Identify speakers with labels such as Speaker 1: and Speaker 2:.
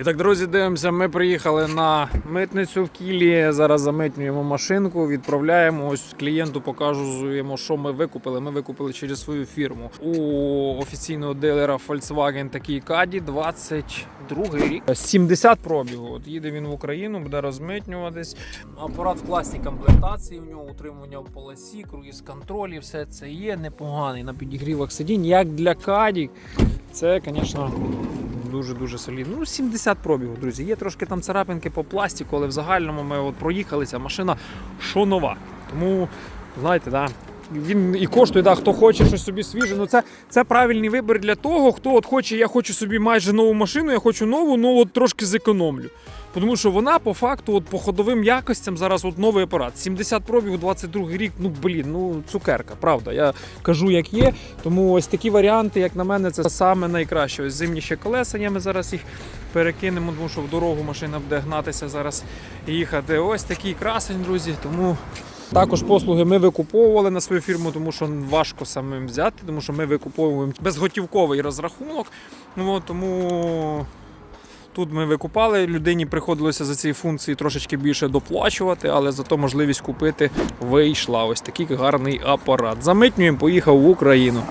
Speaker 1: І так, друзі, дивимося, ми приїхали на митницю в Кілі. Зараз замитнюємо машинку, відправляємо. Ось клієнту показуємо, що ми викупили. Ми викупили через свою фірму. У офіційного дилера Volkswagen такий Каді 22 рік. 70 пробігу. От їде він в Україну, буде розмитнюватись. Апарат в класній комплектації. У нього утримування в полосі, круїз контролі, все це є непоганий на підігрівах сидінь. Як для Каді, це, звісно, дуже-дуже солідно. Ну, 70 пробігу, друзі. Є трошки там царапинки по пластику, але в загальному ми от проїхалися. Машина що нова. Тому, знаєте, да. Він і коштує, да, хто хоче щось собі свіже. Ну це, це правильний вибір для того, хто от хоче, я хочу собі майже нову машину, я хочу нову, ну от трошки зекономлю. Тому що вона по факту, от по ходовим якостям зараз от новий апарат. 70 пробігу, 22 рік. Ну блін, ну цукерка, правда. Я кажу, як є. Тому ось такі варіанти, як на мене, це саме найкраще. Ось зимні ще колеса. Ми зараз їх перекинемо, тому що в дорогу машина буде гнатися зараз і їхати. Ось такий красень, друзі. Тому також послуги ми викуповували на свою фірму, тому що важко самим взяти, тому що ми викуповуємо безготівковий розрахунок. Ну, тому тут ми викупали. Людині приходилося за ці функції трошечки більше доплачувати, але зато можливість купити вийшла. Ось такий гарний апарат. Замитнюємо, поїхав в Україну.